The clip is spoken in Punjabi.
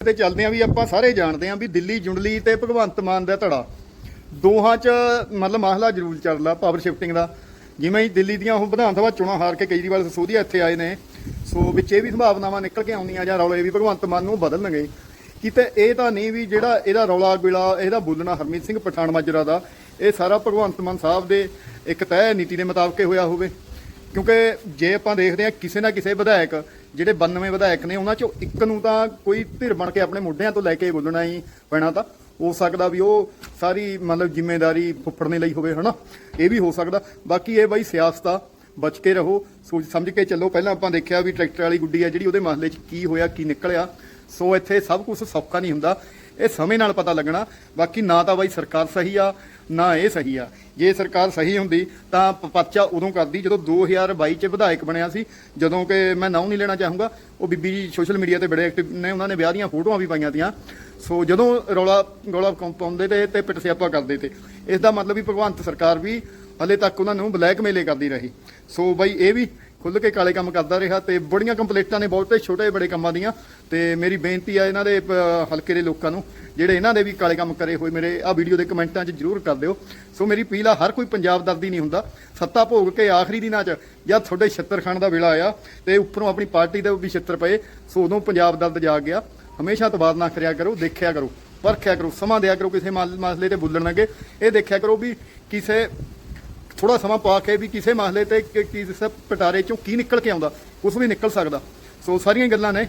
ਤੇ ਚੱਲਦੇ ਆਂ ਵੀ ਆਪਾਂ ਸਾਰੇ ਜਾਣਦੇ ਆਂ ਵੀ ਦਿੱਲੀ, ਜੁੰਡਲੀ ਤੇ ਭਗਵੰਤ ਮਾਨ ਦਾ ਧੜਾ। ਦੋਹਾਂ 'ਚ ਮਤਲਬ ਮਾਹਲਾ ਜ਼ਰੂਰ ਚੱਲਦਾ ਪਾਵਰ ਸ਼ਿਫਟਿੰਗ ਦਾ। ਜਿਵੇਂ ਹੀ ਦਿੱਲੀ ਦੀਆਂ ਉਹ ਵਿਧਾਨ ਸਭਾ ਚੋਣਾਂ ਹਾਰ ਕੇ ਕੇਜਰੀਵਾਲ ਸਸੋਦੀਆ ਇੱਥੇ ਆਏ ਨੇ, ਸੋ ਵਿੱਚ ਇਹ ਵੀ ਸੰਭਾਵਨਾਵਾਂ ਨਿਕਲ ਕੇ ਆਉਂਦੀਆਂ ਜਾਂ ਰੌਲੇ ਵੀ ਭਗਵੰਤ ਮਾਨ ਨੂੰ ਬਦਲਣਗੇ। ਕਿਤੇ ਇਹ ਤਾਂ ਨਹੀਂ ਵੀ ਜਿਹੜਾ ਇਹਦਾ ਰੌਲਾ ਗੁਲਾ ਇਹਦਾ ਬੋਲਣਾ ਹਰਮੀਤ ਸਿੰਘ ਪਠਾਨ ਮਾਜਰਾ ਦਾ, ਇਹ ਸਾਰਾ ਭਗਵੰਤ ਮਾਨ ਸਾਹਿਬ ਦੇ ਇੱਕ ਤੈਅ ਨੀਤੀ ਦੇ ਮੁਤਾਬਕ ਹੋਇਆ ਹੋਵੇ। ਕਿਉਂਕਿ ਜੇ ਆਪਾਂ ਦੇਖਦੇ ਹਾਂ ਕਿਸੇ ਨਾ ਕਿਸੇ ਵਿਧਾਇਕ, ਜਿਹੜੇ 92 ਵਿਧਾਇਕ ਨੇ, ਉਹਨਾਂ ਚੋਂ ਇੱਕ ਨੂੰ ਤਾਂ ਕੋਈ ਧਿਰ ਬਣ ਕੇ ਆਪਣੇ ਮੁੱਢਿਆਂ ਤੋਂ ਲੈ ਕੇ ਬੋਲਣਾ ਹੀ ਪੈਣਾ ਤਾਂ ਹੋ ਸਕਦਾ ਵੀ ਉਹ ਸਾਰੀ ਮਤਲਬ ਜ਼ਿੰਮੇਵਾਰੀ ਫੁੱਫੜਨੇ ਲਈ ਹੋਵੇ, ਹਨਾ? ਇਹ ਵੀ ਹੋ ਸਕਦਾ। ਬਾਕੀ ਇਹ ਬਾਈ ਸਿਆਸਤ ਆ, ਬਚ ਕੇ ਰਹੋ, ਸੋਚ ਸਮਝ ਕੇ ਚੱਲੋ। ਪਹਿਲਾਂ ਆਪਾਂ ਦੇਖਿਆ ਵੀ ਟਰੈਕਟਰ ਵਾਲੀ ਗੁੱਡੀ ਆ ਜਿਹੜੀ ਉਹਦੇ ਮਸਲੇ 'ਚ ਕੀ ਹੋਇਆ, ਕੀ ਨਿਕਲਿਆ। ਸੋ ਇੱਥੇ ਸਭ ਕੁਝ ਸੌਖਾ ਨਹੀਂ ਹੁੰਦਾ। ਇਹ ਸਮੇਂ ਨਾਲ ਪਤਾ ਲੱਗਣਾ। ਬਾਕੀ ਨਾ ਤਾਂ ਬਾਈ ਸਰਕਾਰ ਸਹੀ ਆ, ਨਾ ਇਹ ਸਹੀ ਆ। ਜੇ ਸਰਕਾਰ ਸਹੀ ਹੁੰਦੀ, ਤਾਂ ਪਰਚਾ ਉਦੋਂ ਕਰਦੀ ਜਦੋਂ 2022 ਚ ਵਿਧਾਇਕ ਬਣਿਆ ਸੀ। ਜਦੋਂ ਕਿ ਮੈਂ ਨਾਮ ਨਹੀਂ ਲੈਣਾ ਚਾਹੂੰਗਾ। ਉਹ ਬੀਬੀ ਜੀ ਸੋਸ਼ਲ ਮੀਡੀਆ ਤੇ ਬੜੇ ਐਕਟਿਵ ਨੇ, ਉਹਨਾਂ ਨੇ ਵਿਆਹ ਦੀਆਂ ਫੋਟੋਆਂ ਵੀ ਪਾਈਆਂ ਤੀਆਂ। ਸੋ ਜਦੋਂ ਰੌਲਾ ਰੌਲਾ ਪਾਉਂਦੇ ਤੇ ਤੇ ਪਿੱਟ ਸਿਆਪਾ ਕਰਦੇ ਤੇ। ਇਸ ਦਾ ਮਤਲਬ ਵੀ ਭਗਵੰਤ ਸਰਕਾਰ ਵੀ ਹਲੇ ਤੱਕ ਉਹਨਾਂ ਨੂੰ ਬਲੈਕਮੇਲ ਕਰਦੀ ਰਹੀ। ਸੋ ਬਾਈ ਇਹ ਵੀ ਖੁੱਲ ਕੇ ਕਾਲੇ ਕੰਮ ਕਰਦਾ ਰਿਹਾ ਤੇ ਬੜੀਆਂ ਕੰਪਲੇਂਟਾਂ ਨੇ ਬਹੁਤੇ, ਛੋਟੇ ਬੜੇ ਕੰਮਾਂ ਦੀਆਂ। ਤੇ ਮੇਰੀ ਬੇਨਤੀ ਆ ਇਹਨਾਂ ਦੇ ਹਲਕੇ ਦੇ ਲੋਕਾਂ ਨੂੰ, ਜਿਹੜੇ ਇਹਨਾਂ ਦੇ ਵੀ ਕਾਲੇ ਕੰਮ ਕਰੇ ਹੋਏ, ਮੇਰੇ ਆ ਵੀਡੀਓ ਦੇ ਕਮੈਂਟਾਂ 'ਚ ਜਰੂਰ ਕਰ ਦਿਓ। ਸੋ ਮੇਰੀ ਅਪੀਲ ਆ, ਹਰ ਕੋਈ ਪੰਜਾਬ ਦਰਦੀ ਨਹੀਂ ਹੁੰਦਾ। ਸੱਤਾ ਭੋਗ ਕੇ ਆਖਰੀ ਦਿਨਾਂ 'ਚ ਜਦ ਤੁਹਾਡੇ ਛੱਤਰ ਖਾਣ ਦਾ ਵੇਲਾ ਆਇਆ ਤੇ ਉੱਪਰੋਂ ਆਪਣੀ ਪਾਰਟੀ ਦੇ ਵੀ ਛੱਤਰ ਪਏ, ਸੋ ਉਦੋਂ ਪੰਜਾਬ ਦਰਦ ਜਾਗ ਗਿਆ। ਹਮੇਸ਼ਾ ਤਬਾਦ ਨਾ ਕਰਿਆ ਕਰੋ, ਦੇਖਿਆ ਕਰੋ, ਪਰਖਿਆ ਕਰੋ, ਸਮਾਂ ਦਿਆ ਕਰੋ ਕਿਸੇ ਮਾਲ- ਮਸਲੇ ਤੇ ਬੋਲਣ ਲੱਗੇ ਇਹ ਦੇਖਿਆ ਕਰੋ ਵੀ ਕਿਸੇ ਥੋੜਾ ਸਮਾਂ ਪਾ ਕੇ ਵੀ ਕਿਸੇ ਮਸਲੇ ਤੇ ਕਿ- ਕਿਸੇ ਪਟਾਰੇ ਚੋਂ ਕੀ ਨਿਕਲ ਕੇ ਆਉਂਦਾ ਕੁਝ ਵੀ ਨਿਕਲ ਸਕਦਾ। ਸੋ ਸਾਰੀਆਂ ਗੱਲਾਂ ਨੇ